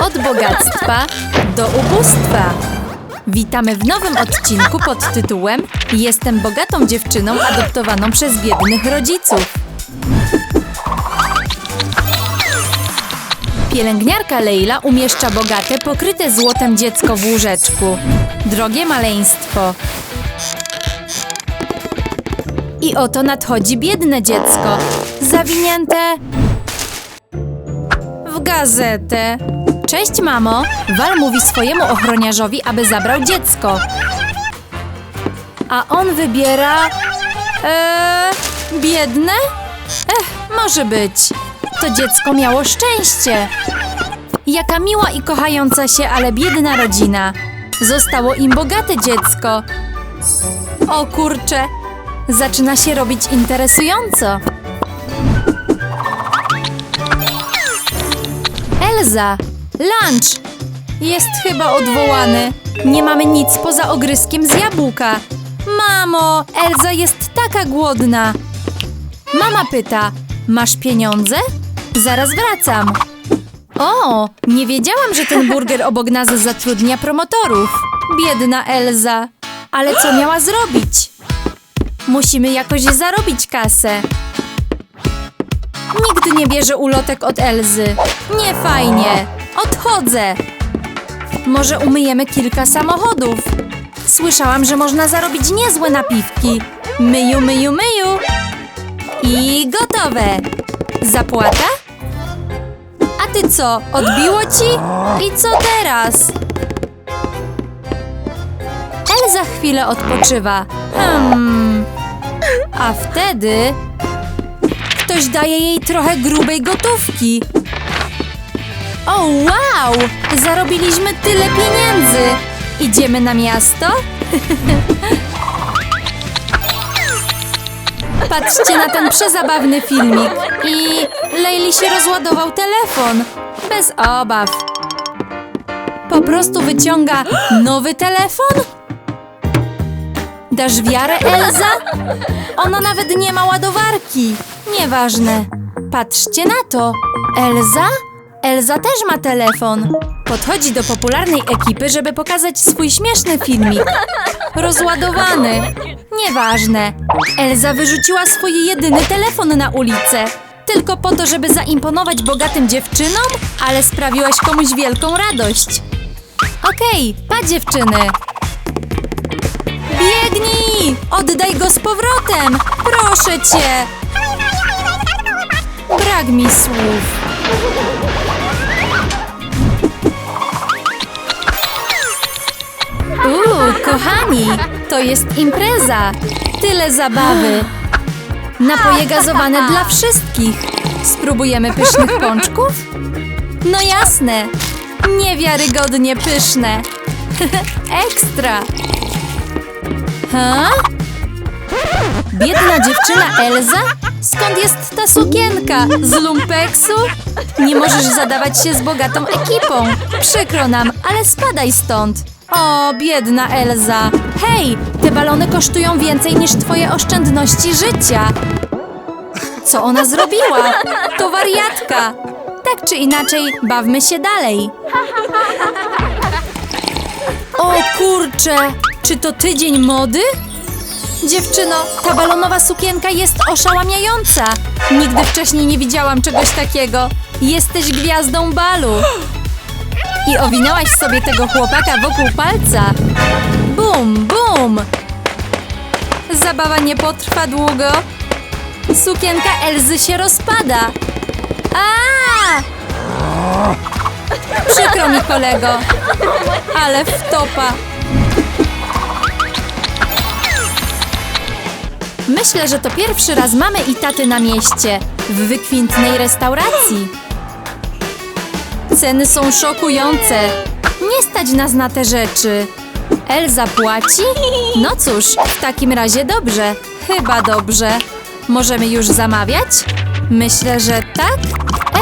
Od bogactwa do ubóstwa. Witamy w nowym odcinku pod tytułem Jestem bogatą dziewczyną adoptowaną przez biednych rodziców. Pielęgniarka Leila umieszcza bogate, pokryte złotem dziecko w łóżeczku. Drogie maleństwo. I oto nadchodzi biedne dziecko, zawinięte w gazetę. Cześć, mamo. Wal mówi swojemu ochroniarzowi, aby zabrał dziecko. A on wybiera. Eee, biedne? Ech, może być. To dziecko miało szczęście. Jaka miła i kochająca się, ale biedna rodzina. Zostało im bogate dziecko. O kurcze, zaczyna się robić interesująco. Elza, lunch! Jest chyba odwołany. Nie mamy nic poza ogryskiem z jabłka. Mamo, Elza jest taka głodna. Mama pyta, masz pieniądze? Zaraz wracam. O, nie wiedziałam, że ten burger obok nas zatrudnia promotorów. Biedna Elza. Ale co miała zrobić? Musimy jakoś zarobić kasę. Nigdy nie bierze ulotek od Elzy. Nie fajnie. Odchodzę. Może umyjemy kilka samochodów. Słyszałam, że można zarobić niezłe napiwki. Myju, myju, myju. I gotowe. Zapłata? A ty co, odbiło ci? I co teraz? Elza chwilę odpoczywa. Hmm. A wtedy ktoś daje jej trochę grubej gotówki. O wow! Zarobiliśmy tyle pieniędzy! Idziemy na miasto? Patrzcie na ten przezabawny filmik. I Leili się rozładował telefon. Bez obaw. Po prostu wyciąga nowy telefon? Dasz wiarę, Elza? Ona nawet nie ma ładowarki. Nieważne. Patrzcie na to. Elza? Elza też ma telefon. Podchodzi do popularnej ekipy, żeby pokazać swój śmieszny filmik. Rozładowany. Nieważne. Elza wyrzuciła swój jedyny telefon na ulicę. Tylko po to, żeby zaimponować bogatym dziewczynom, ale sprawiłaś komuś wielką radość. Okej, pa dziewczyny. Biegnij! Oddaj go z powrotem! Proszę cię! Brak mi słów. Kochani, to jest impreza. Tyle zabawy. Napoje gazowane dla wszystkich. Spróbujemy pysznych pączków? No jasne. Niewiarygodnie pyszne. Ekstra. Ha? Biedna dziewczyna Elza? Skąd jest ta sukienka? Z lumpeksu? Nie możesz zadawać się z bogatą ekipą. Przykro nam, ale spadaj stąd. O, biedna Elza. Hej, te balony kosztują więcej niż twoje oszczędności życia. Co ona zrobiła? To wariatka. Tak czy inaczej, bawmy się dalej. O kurcze, czy to tydzień mody? Dziewczyno, ta balonowa sukienka jest oszałamiająca. Nigdy wcześniej nie widziałam czegoś takiego. Jesteś gwiazdą balu. I owinęłaś sobie tego chłopaka wokół palca. Bum, bum. Zabawa nie potrwa długo. Sukienka Elzy się rozpada. A! Przykro mi, kolego. Ale wtopa. Myślę, że to pierwszy raz mamy i taty na mieście, w wykwintnej restauracji. Ceny są szokujące. Nie stać nas na te rzeczy. Elza płaci? No cóż, w takim razie dobrze. Chyba dobrze. Możemy już zamawiać? Myślę, że tak.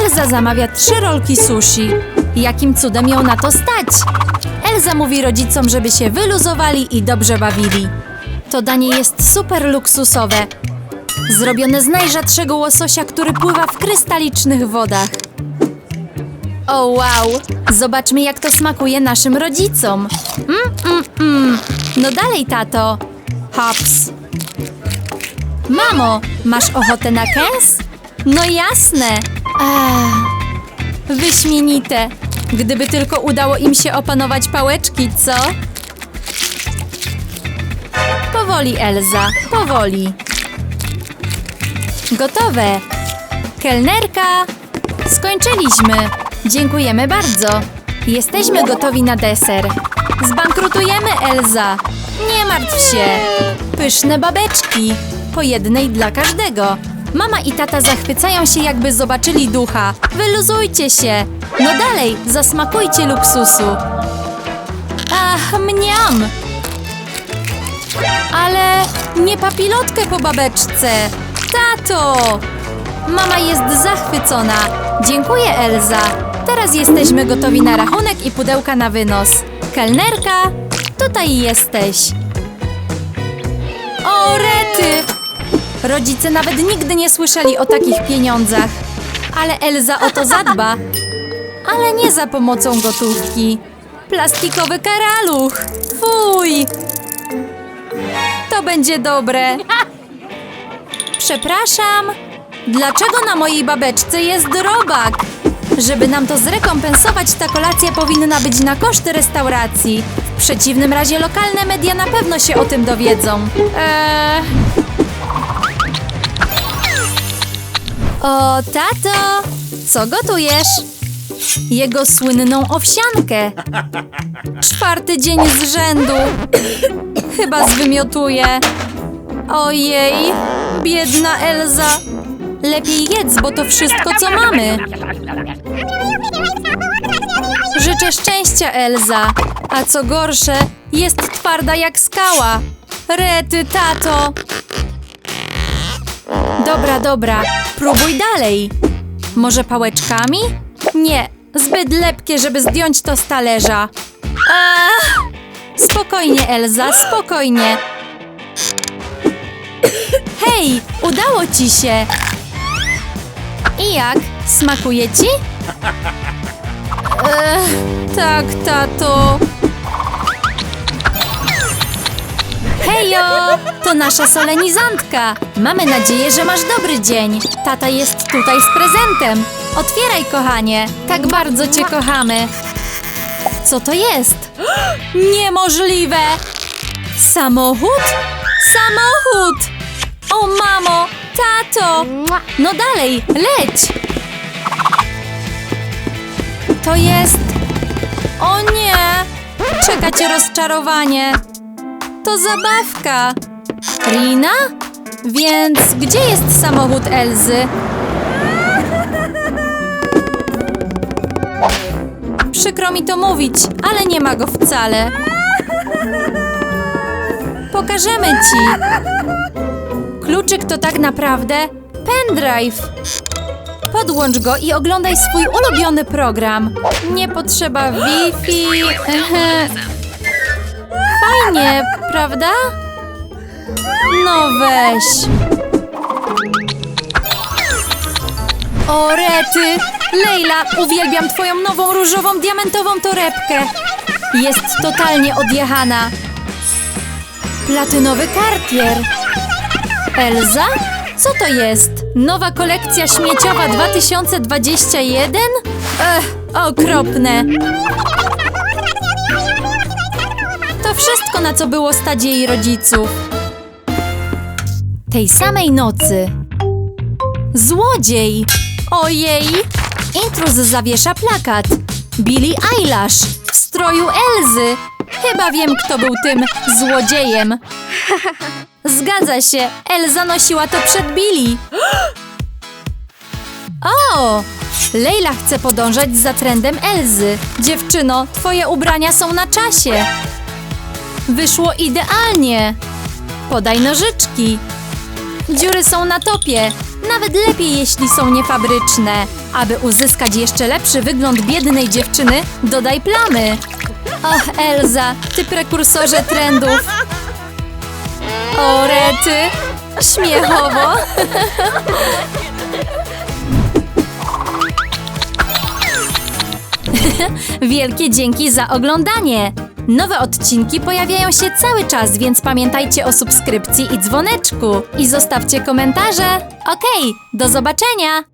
Elza zamawia trzy rolki sushi. Jakim cudem ją na to stać? Elza mówi rodzicom, żeby się wyluzowali i dobrze bawili. To danie jest super luksusowe. Zrobione z najrzadszego łososia, który pływa w krystalicznych wodach. O wow! Zobaczmy, jak to smakuje naszym rodzicom. Mm, mm, mm. No dalej, tato. Hops. Mamo, masz ochotę na kęs? No jasne. Wyśmienite. Gdyby tylko udało im się opanować pałeczki, co? Powoli, Elza, powoli. Gotowe. Kelnerka! Skończyliśmy. Dziękujemy bardzo. Jesteśmy gotowi na deser. Zbankrutujemy, Elza. Nie martw się. Pyszne babeczki. Po jednej dla każdego. Mama i tata zachwycają się, jakby zobaczyli ducha. Wyluzujcie się. No dalej, zasmakujcie luksusu. Ach, mniam! Ale nie papilotkę po babeczce. Tato! Mama jest zachwycona. Dziękuję, Elza. Teraz jesteśmy gotowi na rachunek i pudełka na wynos. Kelnerka, tutaj jesteś. O, rety! Rodzice nawet nigdy nie słyszeli o takich pieniądzach. Ale Elza o to zadba. Ale nie za pomocą gotówki. Plastikowy karaluch. Fuj! To będzie dobre. Przepraszam. Dlaczego na mojej babeczce jest robak? Żeby nam to zrekompensować, ta kolacja powinna być na koszty restauracji. W przeciwnym razie lokalne media na pewno się o tym dowiedzą. Eee... O, tato! Co gotujesz? Jego słynną owsiankę. Czwarty dzień z rzędu. Chyba zwymiotuję. Ojej, biedna Elza. Lepiej jedz, bo to wszystko, co mamy. Życzę szczęścia, Elza. A co gorsze, jest twarda jak skała. Rety, tato. Dobra, dobra. Próbuj dalej. Może pałeczkami? Nie, zbyt lepkie, żeby zdjąć to z talerza. Ach! Spokojnie, Elza, spokojnie. Hej, udało ci się. I jak? Smakuje ci? Ech, tak, tato. Hejo! To nasza solenizantka. Mamy nadzieję, że masz dobry dzień. Tata jest tutaj z prezentem. Otwieraj, kochanie. Tak bardzo cię kochamy. Co to jest? Niemożliwe! Samochód? Samochód! O mamo! Tato! No dalej, leć! To jest... O nie! Czeka cię rozczarowanie. To zabawka. Rina? Więc gdzie jest samochód Elzy? Przykro mi to mówić, ale nie ma go wcale. Pokażemy ci. Kluczyk to tak naprawdę pendrive. Podłącz go i oglądaj swój ulubiony program. Nie potrzeba Wi-Fi. Fajnie, prawda? No weź. O, rety! Lejla, uwielbiam twoją nową różową diamentową torebkę. Jest totalnie odjechana. Platynowy kartier. Elza? Co to jest? Nowa kolekcja śmieciowa 2021? Ech, okropne. To wszystko, na co było stać jej rodziców. Tej samej nocy. Złodziej! Ojej! Intruz zawiesza plakat. Billie Eilish w stroju Elzy. Chyba wiem, kto był tym złodziejem. Zgadza się, Elza nosiła to przed Billy. O! Leila chce podążać za trendem Elzy. Dziewczyno, twoje ubrania są na czasie. Wyszło idealnie. Podaj nożyczki. Dziury są na topie. Nawet lepiej, jeśli są niefabryczne. Aby uzyskać jeszcze lepszy wygląd biednej dziewczyny, dodaj plamy. Och, Elza, ty prekursorze trendów. O, rety. Śmiechowo. Wielkie dzięki za oglądanie! Nowe odcinki pojawiają się cały czas, więc pamiętajcie o subskrypcji i dzwoneczku. I zostawcie komentarze. Okej, do zobaczenia!